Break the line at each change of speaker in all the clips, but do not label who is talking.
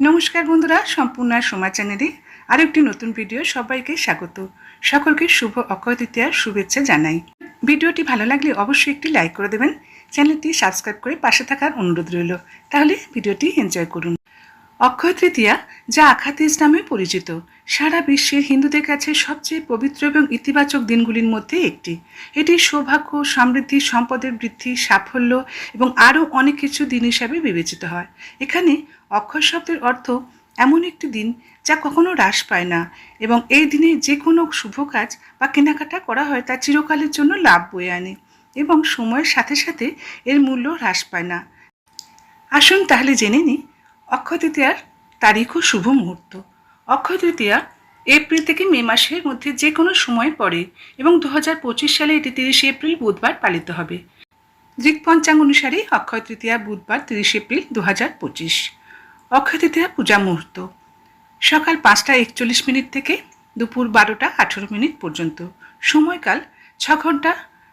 নমস্কার বন্ধুরা, সম্পূর্ণ সময় চ্যানেলে আরও একটি নতুন ভিডিও সবাইকে স্বাগত। সকলকে শুভ অক্ষয় তৃতীয়ার শুভেচ্ছা জানাই। ভিডিওটি ভালো লাগলে অবশ্যই একটি লাইক করে দেবেন, চ্যানেলটি সাবস্ক্রাইব করে পাশে থাকার অনুরোধ রইল। তাহলে ভিডিওটি এনজয় করুন। অক্ষয় তৃতীয়া যা আখাতিজ নামে পরিচিত। সারা বিশ্বের হিন্দুদের কাছে সবচেয়ে পবিত্র এবং ইতিবাচক দিনগুলির মধ্যে একটি। এটি সৌভাগ্য, সমৃদ্ধি, সম্পদের বৃদ্ধি, সাফল্য এবং আরও অনেক কিছু দিন হিসাবে বিবেচিত হয়। এখানে অক্ষয় শব্দের অর্থ এমন একটি দিন যা কখনো হ্রাস পায় না এবং এই দিনে যে কোনো শুভ কাজ বা কেনাকাটা করা হয় তা চিরকালের জন্য লাভ বয়ে আনে এবং সময়ের সাথে সাথে এর মূল্য হ্রাস পায় না। আসুন তাহলে জেনে নিই, অক্ষয় তৃতীয়ার তারিখ ও শুভ মুহূর্ত। অক্ষয় তৃতীয়া, এপ্রিল থেকে মে মাসের মধ্যে যে কোনো সময় পড়ে এবং দু হাজার পঁচিশ সালে এটি তিরিশে এপ্রিল বুধবার পালিত হবে। দৃক পঞ্চাঙ্গ অনুসারে অক্ষয় তৃতীয়া, বুধবার তিরিশে এপ্রিল দু হাজার পঁচিশ। অক্ষয় তৃতীয়া পূজা মুহূর্ত। সকাল পাঁচটা একচল্লিশ মিনিট থেকে দুপুর বারোটা আঠেরো মিনিট পর্যন্ত। সময়কাল ছ ঘণ্টা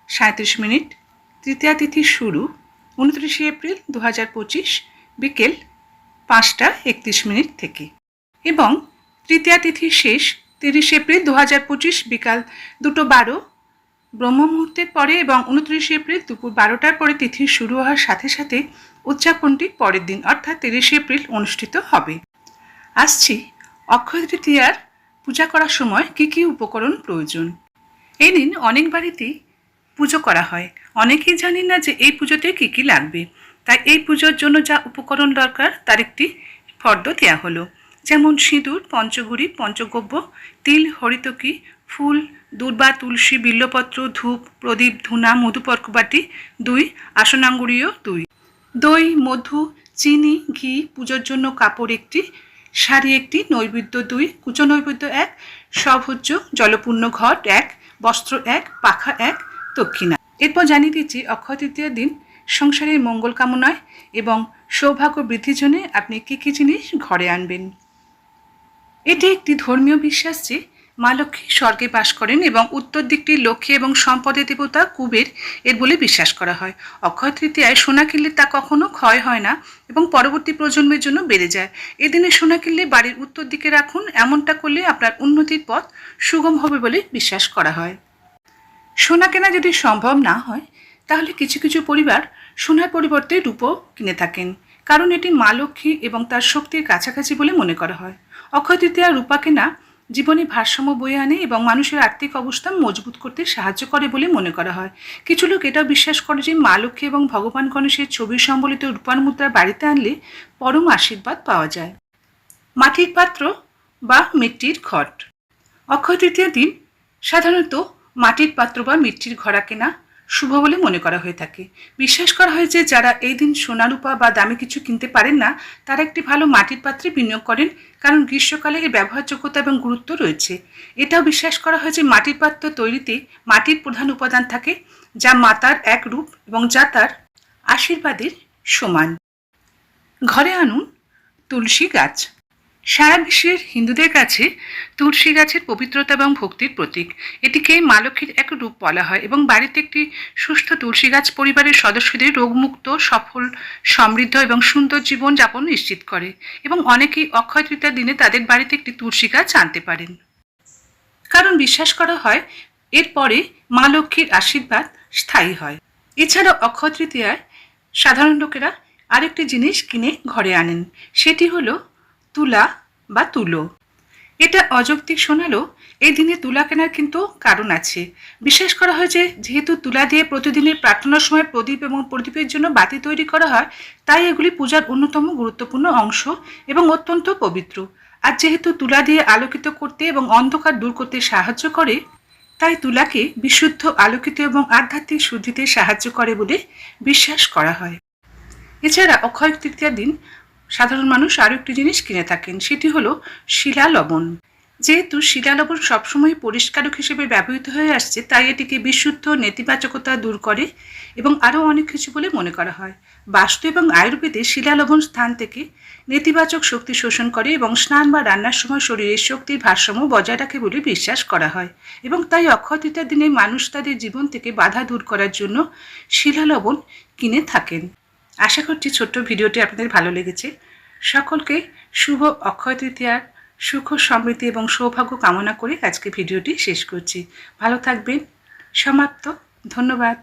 সাঁত্রিশ মিনিট। তৃতীয়া তিথি শুরু উনত্রিশে এপ্রিল দু হাজার পঁচিশ বিকেল পাঁচটা একত্রিশ মিনিট থেকে। এবং তৃতীয়া তিথি শেষ তিরিশ এপ্রিল দু হাজার পঁচিশ বিকাল দুটো বারো ব্রহ্ম মুহূর্তের পরে এবং উনত্রিশে এপ্রিল দুপুর বারোটার পরে তিথি শুরু হওয়ার সাথে সাথে উদযাপনটি পরের দিন, অর্থাৎ তিরিশে এপ্রিল, অনুষ্ঠিত হবে। আসছি। অক্ষয় তৃতীয়ার পূজা করার সময় কী কী উপকরণ প্রয়োজন? এই দিন অনেক বাড়িতেই পুজো করা হয়। অনেকেই জানেন না যে এই পুজোতে কী কী লাগবে। তাই এই পুজোর জন্য যা উপকরণ দরকার, তার একটি ফর্দ দেওয়া হলো। যেমন সিঁদুর পঞ্চগুড়ি পঞ্চগব্য, তিল, হরিতকি ফুল দুর্বা তুলসী, বিল্লপত্র, ধূপ, প্রদীপ, ধুনা মধুপর্কবাটি দুই আসনাঙ্গুরীয় দুই। দই, মধু, চিনি, ঘি, পুজোর জন্য কাপড় একটি, শাড়ি একটি, নৈবেদ্য দুই, কুচো নৈবেদ্য এক, সভোজ্য, জলপূর্ণ ঘট এক, বস্ত্র এক, পাখা এক, দক্ষিণা। এরপর জানিয়ে দিচ্ছি, অক্ষয় তৃতীয় দিন সংসারের মঙ্গল কামনায় এবং সৌভাগ্য বৃদ্ধির জন্য আপনি কী কী জিনিস ঘরে আনবেন? এটি একটি ধর্মীয় বিশ্বাস যে মা লক্ষ্মী স্বর্গে বাস করেন এবং উত্তর দিকটি লক্ষ্মী এবং সম্পদের দেবতা কুবের এর বলে বিশ্বাস করা হয়। অক্ষয় তৃতীয়ায় সোনা কিনলে তা কখনো ক্ষয় হয় না এবং পরবর্তী প্রজন্মের জন্য বেড়ে যায়। এদিনে সোনা কিনলে বাড়ির উত্তর দিকে রাখুন, এমনটা করলে আপনার উন্নতির পথ সুগম হবে বলে বিশ্বাস করা হয়। সোনা কেনা যদি সম্ভব না হয়, তাহলে কিছু কিছু পরিবার সোনার পরিবর্তে রূপো কিনে থাকেন, কারণ এটি মা লক্ষ্মী এবং তার শক্তির কাছাকাছি বলে মনে করা হয়। অক্ষয় তৃতীয়া রূপা কেনা জীবনে ভারসাম্য বয়ে আনে এবং মানুষের আর্থিক অবস্থা মজবুত করতে সাহায্য করে বলে মনে করা হয়। কিছু লোক এটাও বিশ্বাস করে যে মা লক্ষ্মী এবং ভগবান গণেশের ছবি সম্বলিত রূপার মুদ্রা বাড়িতে আনলে পরম আশীর্বাদ পাওয়া যায়। মাটির পাত্র বা মিট্টির ঘট অক্ষয় তৃতীয় দিন সাধারণত মাটির পাত্র বা মিট্টির ঘড়া কেনা শুভ বলে মনে করা হয়ে থাকে। বিশ্বাস করা হয় যে যারা এই দিন সোনা রূপা বা দামি কিছু কিনতে পারেন না, তারা একটি ভালো মাটির পাত্রে বিনিয়োগ করেন, কারণ গ্রীষ্মকালে এর ব্যবহারযোগ্যতা এবং গুরুত্ব রয়েছে। এটাও বিশ্বাস করা হয় যে মাটির পাত্র তৈরিতে মাটির প্রধান উপাদান থাকে, যা মাতার এক রূপ এবং যা তার আশীর্বাদের সমান। ঘরে আনুন তুলসী গাছ। সারা বিশ্বের হিন্দুদের কাছে তুলসী গাছের পবিত্রতা এবং ভক্তির প্রতীক। এটিকে মা লক্ষ্মীর এক রূপ বলা হয় এবং বাড়িতে একটি সুস্থ তুলসী গাছ পরিবারের সদস্যদের রোগমুক্ত, সফল, সমৃদ্ধ এবং সুন্দর জীবন যাপন নিশ্চিত করে এবং অনেকেই অক্ষয় তৃতীয়ার দিনে তাদের বাড়িতে একটি তুলসী গাছ আনতে পারেন। কারণ বিশ্বাস করা হয়, এরপরে মা লক্ষ্মীর আশীর্বাদ স্থায়ী হয়। এছাড়া অক্ষয় তৃতীয়ায় সাধারণ লোকেরা আরেকটি জিনিস কিনে ঘরে আনেন, সেটি হলো তুলা বা তুলো। এটা অযৌক্তিক শোনালো এই দিনে তুলা কেনার কিন্তু কারণ আছে। বিশ্বাস করা হয় যে, যেহেতু তুলা দিয়ে প্রতিদিনের প্রার্থনার সময় প্রদীপ এবং প্রদীপের জন্য বাতি তৈরি করা হয়, তাই এগুলি পূজার অন্যতম গুরুত্বপূর্ণ অংশ এবং অত্যন্ত পবিত্র। আর যেহেতু তুলা দিয়ে আলোকিত করতে এবং অন্ধকার দূর করতে সাহায্য করে, তাই তুলাকে বিশুদ্ধ, আলোকিত এবং আধ্যাত্মিক শুদ্ধিতে সাহায্য করে বলে বিশ্বাস করা হয়। এছাড়া অক্ষয় তৃতীয়ার দিন সাধারণ মানুষ আরও একটি জিনিস কিনে থাকেন, সেটি হলো শিলা লবণ। যেহেতু শিলা লবণ সবসময় পরিষ্কারক হিসেবে ব্যবহৃত হয়ে আসছে, তাই এটিকে বিশুদ্ধ, নেতিবাচকতা দূর করে এবং আরও অনেক কিছু বলে মনে করা হয়। বাস্তু এবং আয়ুর্বেদে শিলা লবণ স্থান থেকে নেতিবাচক শক্তি শোষণ করে এবং স্নান বা রান্নার সময় শরীরের শক্তির ভারসাম্য বজায় রাখে বলে বিশ্বাস করা হয় এবং তাই অক্ষয় তৃতীয়ার দিনে মানুষ তাদের জীবন থেকে বাধা দূর করার জন্য শিলা লবণ কিনে থাকেন। আশা করছি ছোট্ট ভিডিওটি আপনাদের ভালো লেগেছে। সকলকে শুভ অক্ষয় তৃতীয়ার সুখ, সমৃদ্ধি এবং সৌভাগ্য কামনা করে আজকে ভিডিওটি শেষ করছি। ভালো থাকবেন। সমাপ্ত। ধন্যবাদ।